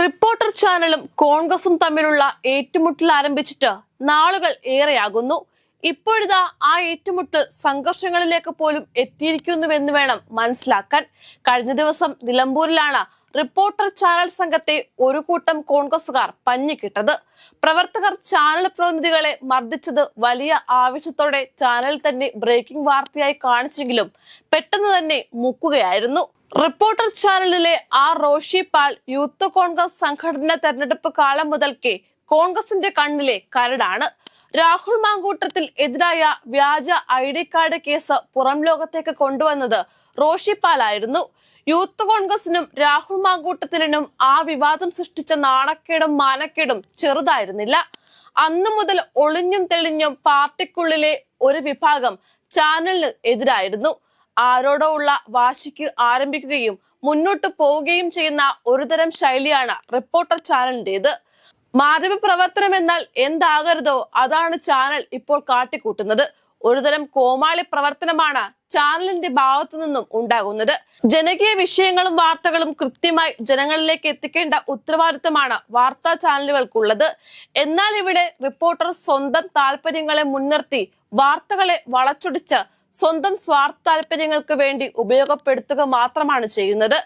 Reporter ചാനലും കോൺഗ്രസും തമ്മിലുള്ള ഏറ്റുമുട്ടൽ ആരംഭിച്ചിട്ട് നാളുകൾ ഏറെയാകുന്നു. ഇപ്പോഴിതാ ആ ഏറ്റുമുട്ടൽ സംഘർഷങ്ങളിലേക്ക് പോലും എത്തിയിരിക്കുന്നുവെന്ന് വേണം മനസ്സിലാക്കാൻ. കഴിഞ്ഞ ദിവസം നിലമ്പൂരിലാണ് റിപ്പോർട്ടർ ചാനൽ സംഘത്തെ ഒരു കൂട്ടം കോൺഗ്രസുകാർ പഞ്ഞിക്കിട്ടത്. പ്രവർത്തകർ ചാനൽ പ്രതിനിധികളെ മർദ്ദിച്ചത് വലിയ ആവശ്യത്തോടെ ചാനൽ തന്നെ ബ്രേക്കിംഗ് വാർത്തയായി കാണിച്ചെങ്കിലും പെട്ടെന്ന് തന്നെ മുക്കുകയായിരുന്നു. റിപ്പോർട്ടർ ചാനലിലെ ആ റോഷി പാൽ യൂത്ത് കോൺഗ്രസ് സംഘടന തെരഞ്ഞെടുപ്പ് കാലം മുതൽക്കേ കോൺഗ്രസിന്റെ കണ്ണിലെ കരടാണ്. രാഹുൽ മാങ്കൂട്ടത്തിൽ എതിരായ വ്യാജ ഐ ഡി കാർഡ് കേസ് പുറം ലോകത്തേക്ക് കൊണ്ടുവന്നത് റോഷി പാലായിരുന്നു. യൂത്ത് കോൺഗ്രസിനും രാഹുൽ മാങ്കൂട്ടത്തിലിനും ആ വിവാദം സൃഷ്ടിച്ച നാണക്കേടും മാനക്കേടും ചെറുതായിരുന്നില്ല. അന്നു മുതൽ ഒളിഞ്ഞും തെളിഞ്ഞും പാർട്ടിക്കുള്ളിലെ ഒരു വിഭാഗം ചാനലിന് എതിരായിരുന്നു. ആരോടോ ഉള്ള വാശിക്ക് ആരംഭിക്കുകയും മുന്നോട്ട് പോവുകയും ചെയ്യുന്ന ഒരുതരം ശൈലിയാണ് റിപ്പോർട്ടർ ചാനലിന്റേത് മാധ്യമ പ്രവർത്തനം എന്നാൽ എന്താകരുതോ അതാണ് ചാനൽ ഇപ്പോൾ കാട്ടിക്കൂട്ടുന്നത്. ഒരുതരം കോമാളി പ്രവർത്തനമാണ് ചാനലിന്റെ ഭാഗത്തു നിന്നും ഉണ്ടാകുന്നത്. ജനകീയ വിഷയങ്ങളും വാർത്തകളും കൃത്യമായി ജനങ്ങളിലേക്ക് എത്തിക്കേണ്ട ഉത്തരവാദിത്തമാണ് വാർത്താ ചാനലുകൾക്കുള്ളത്. എന്നാൽ ഇവിടെ റിപ്പോർട്ടർ സ്വന്തം താല്പര്യങ്ങളെ മുൻനിർത്തി വാർത്തകളെ വളച്ചൊടിച്ച് സ്വന്തം സ്വാർത്ഥ താല്പര്യങ്ങൾക്ക് വേണ്ടി ഉപയോഗപ്പെടുത്തുക മാത്രമാണ് ചെയ്യുന്നത്.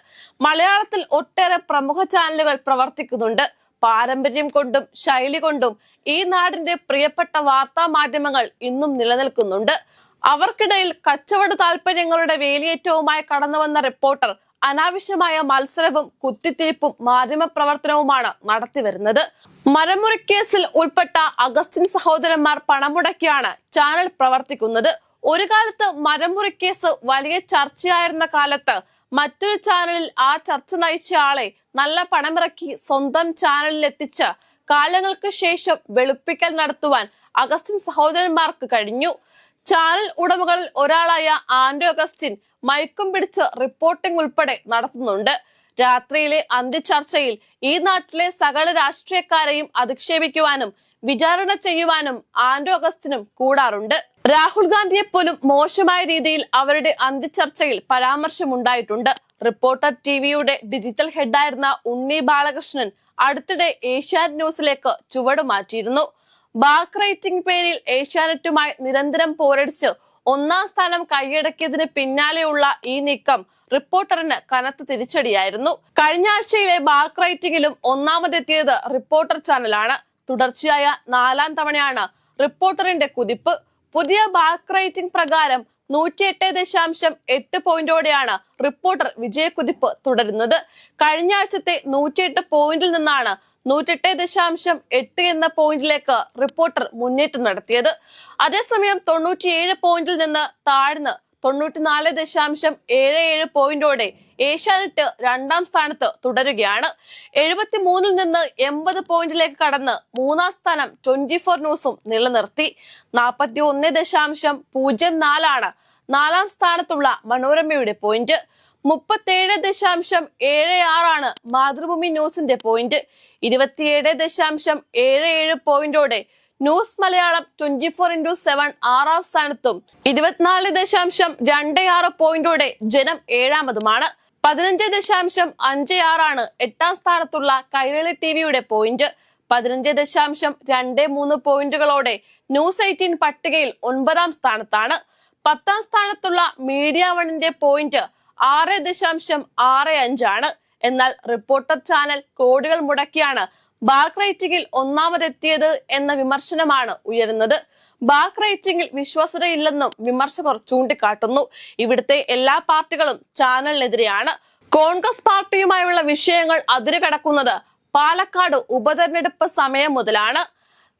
മലയാളത്തിൽ ഒട്ടേറെ പ്രമുഖ ചാനലുകൾ പ്രവർത്തിക്കുന്നുണ്ട്. പാരമ്പര്യം കൊണ്ടും ശൈലി കൊണ്ടും ഈ നാടിന്റെ പ്രിയപ്പെട്ട വാർത്താ മാധ്യമങ്ങൾ ഇന്നും നിലനിൽക്കുന്നുണ്ട്. അവർക്കിടയിൽ കച്ചവട താല്പര്യങ്ങളുടെ വേലിയേറ്റവുമായി കടന്നുവന്ന റിപ്പോർട്ടർ അനാവശ്യമായ മത്സരവും കുത്തിത്തിരിപ്പും മാധ്യമ പ്രവർത്തനവുമാണ് നടത്തിവരുന്നത് മരമുറിക്കേസിൽ ഉൾപ്പെട്ട അഗസ്റ്റിൻ സഹോദരന്മാർ പണമുടക്കിയാണ് ചാനൽ പ്രവർത്തിക്കുന്നത്. ഒരു കാലത്ത് മരമുറി കേസ് വലിയ ചർച്ചയായിരുന്ന കാലത്ത് മറ്റൊരു ചാനലിൽ ആ ചർച്ച നയിച്ച ആളെ നല്ല പണമിറക്കി സ്വന്തം ചാനലിൽ എത്തിച്ച് കാലങ്ങൾക്ക് ശേഷം വെളുപ്പിക്കൽ നടത്തുവാൻ അഗസ്റ്റിൻ സഹോദരന്മാർക്ക് കഴിഞ്ഞു. ചാനൽ ഉടമകളിൽ ഒരാളായ ആൻഡോ അഗസ്റ്റിൻ മയക്കും പിടിച്ച് റിപ്പോർട്ടിംഗ് ഉൾപ്പെടെ നടത്തുന്നുണ്ട്. രാത്രിയിലെ അന്ത്യചർച്ചയിൽ ഈ നാട്ടിലെ സകല രാഷ്ട്രീയക്കാരെയും അധിക്ഷേപിക്കുവാനും വിചാരണ ചെയ്യുവാനും ആൻഡോ അഗസ്റ്റിനും കൂടാറുണ്ട്. രാഹുൽ ഗാന്ധിയെ പോലും മോശമായ രീതിയിൽ അവരുടെ അന്ത്യചർച്ചയിൽ പരാമർശമുണ്ടായിട്ടുണ്ട്. റിപ്പോർട്ടർ ടിവിയുടെ ഡിജിറ്റൽ ഹെഡായിരുന്ന ഉണ്ണി ബാലകൃഷ്ണൻ അടുത്തിടെ ഏഷ്യാനെറ്റ് ന്യൂസിലേക്ക് ചുവട് മാറ്റിയിരുന്നു. ബാക്ക് റേറ്റിംഗ് പേരിൽ ഏഷ്യാനെറ്റുമായി നിരന്തരം പോരടിച്ച് ഒന്നാം സ്ഥാനം കൈയടക്കിയതിന് പിന്നാലെയുള്ള ഈ നീക്കം റിപ്പോർട്ടറിന് കനത്ത തിരിച്ചടിയായിരുന്നു. കഴിഞ്ഞ ആഴ്ചയിലെ ബാക്ക് റേറ്റിംഗിലും ഒന്നാമതെത്തിയത് റിപ്പോർട്ടർ ചാനലാണ്. തുടർച്ചയായ നാലാം തവണയാണ് റിപ്പോർട്ടറിന്റെ കുതിപ്പ്. പുതിയ ബാക്ക് റേറ്റിംഗ് പ്രകാരം നൂറ്റിയെട്ട് ദശാംശം എട്ട് പോയിന്റോടെയാണ് റിപ്പോർട്ടർ വിജയക്കുതിപ്പ് തുടരുന്നത്. കഴിഞ്ഞ ആഴ്ചത്തെ നൂറ്റിയെട്ട് പോയിന്റിൽ നിന്നാണ് നൂറ്റെട്ട് ദശാംശം എട്ട് എന്ന പോയിന്റിലേക്ക് റിപ്പോർട്ടർ മുന്നേറ്റം നടത്തിയത്. അതേസമയം തൊണ്ണൂറ്റിയേഴ് പോയിന്റിൽ നിന്ന് താഴ്ന്ന് തൊണ്ണൂറ്റിനാല് ദശാംശം ഏഴ് ഏഴ് പോയിന്റോടെ ഏഷ്യാനെറ്റ് രണ്ടാം സ്ഥാനത്ത് തുടരുകയാണ്. എഴുപത്തി മൂന്നിൽ നിന്ന് എൺപത് പോയിന്റിലേക്ക് കടന്ന് മൂന്നാം സ്ഥാനം ട്വന്റി ഫോർ ന്യൂസും നിലനിർത്തി. നാൽപ്പത്തി ഒന്ന് ദശാംശം പൂജ്യം നാലാണ് നാലാം സ്ഥാനത്തുള്ള മനോരമയുടെ പോയിന്റ്. മുപ്പത്തേഴ് ദശാംശം ഏഴ് ആറാണ് മാതൃഭൂമി ന്യൂസിന്റെ പോയിന്റ്. ഇരുപത്തിയേഴ് ദശാംശം ഏഴ് ഏഴ് പോയിന്റോടെ news Malayalam twenty four into seven ആറാം സ്ഥാനത്തും. ഇരുപത്തിനാല് ദശാംശം രണ്ട് ആറ് പോയിന്റോടെ ജനം ഏഴാമതുമാണ്. പതിനഞ്ച് ദശാംശം അഞ്ച് ആറാണ് എട്ടാം സ്ഥാനത്തുള്ള കൈരളി ടി വിയുടെ പോയിന്റ് പതിനഞ്ച് ദശാംശം രണ്ട് മൂന്ന് പോയിന്റുകളോടെ ന്യൂസ് എയ്റ്റീൻ പട്ടികയിൽ ഒൻപതാം സ്ഥാനത്താണ്. പത്താം സ്ഥാനത്തുള്ള മീഡിയ വണിന്റെ പോയിന്റ് ആറ് ദശാംശം ആറ് അഞ്ചാണ്. എന്നാൽ റിപ്പോർട്ടർ ചാനൽ കോടികൾ മുടക്കിയാണ്. ബാക്ക് റേറ്റിംഗിൽ ഒന്നാമതെത്തിയത് എന്ന വിമർശനമാണ് ഉയരുന്നത്. ബാക്ക് റേറ്റിംഗിൽ വിശ്വാസ്യതയില്ലെന്നും വിമർശകർ ചൂണ്ടിക്കാട്ടുന്നു. ഇവിടുത്തെ എല്ലാ പാർട്ടികളും ചാനലിനെതിരെയാണ്. കോൺഗ്രസ് പാർട്ടിയുമായുള്ള വിഷയങ്ങൾ അതിരുകടക്കുന്നത് പാലക്കാട് ഉപതെരഞ്ഞെടുപ്പ് സമയം മുതലാണ്.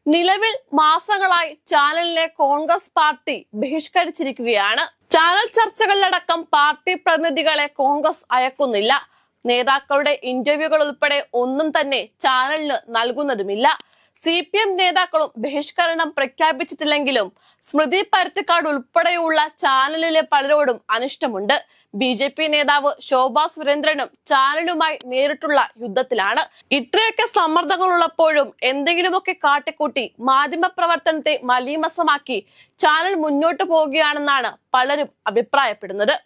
നിലവിൽ മാസങ്ങളായി ചാനലിനെ കോൺഗ്രസ് പാർട്ടി ബഹിഷ്കരിച്ചിരിക്കുകയാണ്. ചാനൽ ചർച്ചകളിലടക്കം പാർട്ടി പ്രതിനിധികളെ കോൺഗ്രസ് അയക്കുന്നില്ല. നേതാക്കളുടെ ഇന്റർവ്യൂകൾ ഉൾപ്പെടെ ഒന്നും തന്നെ ചാനലിന് നൽകുന്നതുമില്ല. സി പി എം നേതാക്കളും ബഹിഷ്കരണം പ്രഖ്യാപിച്ചിട്ടില്ലെങ്കിലും സ്മൃതി പരുത്തിക്കാട് ഉൾപ്പെടെയുള്ള ചാനലിലെ പലരോടും അനിഷ്ടമുണ്ട്. ബി ജെ പി നേതാവ് ശോഭാ സുരേന്ദ്രനും ചാനലുമായി നേരിട്ടുള്ള യുദ്ധത്തിലാണ്. ഇത്രയൊക്കെ സമ്മർദ്ദങ്ങളുള്ളപ്പോഴും എന്തെങ്കിലുമൊക്കെ കാട്ടിക്കൂട്ടി മാധ്യമ പ്രവർത്തനത്തെ മലീമസമാക്കി ചാനൽ മുന്നോട്ടു പോവുകയാണെന്നാണ് പലരും അഭിപ്രായപ്പെടുന്നത്.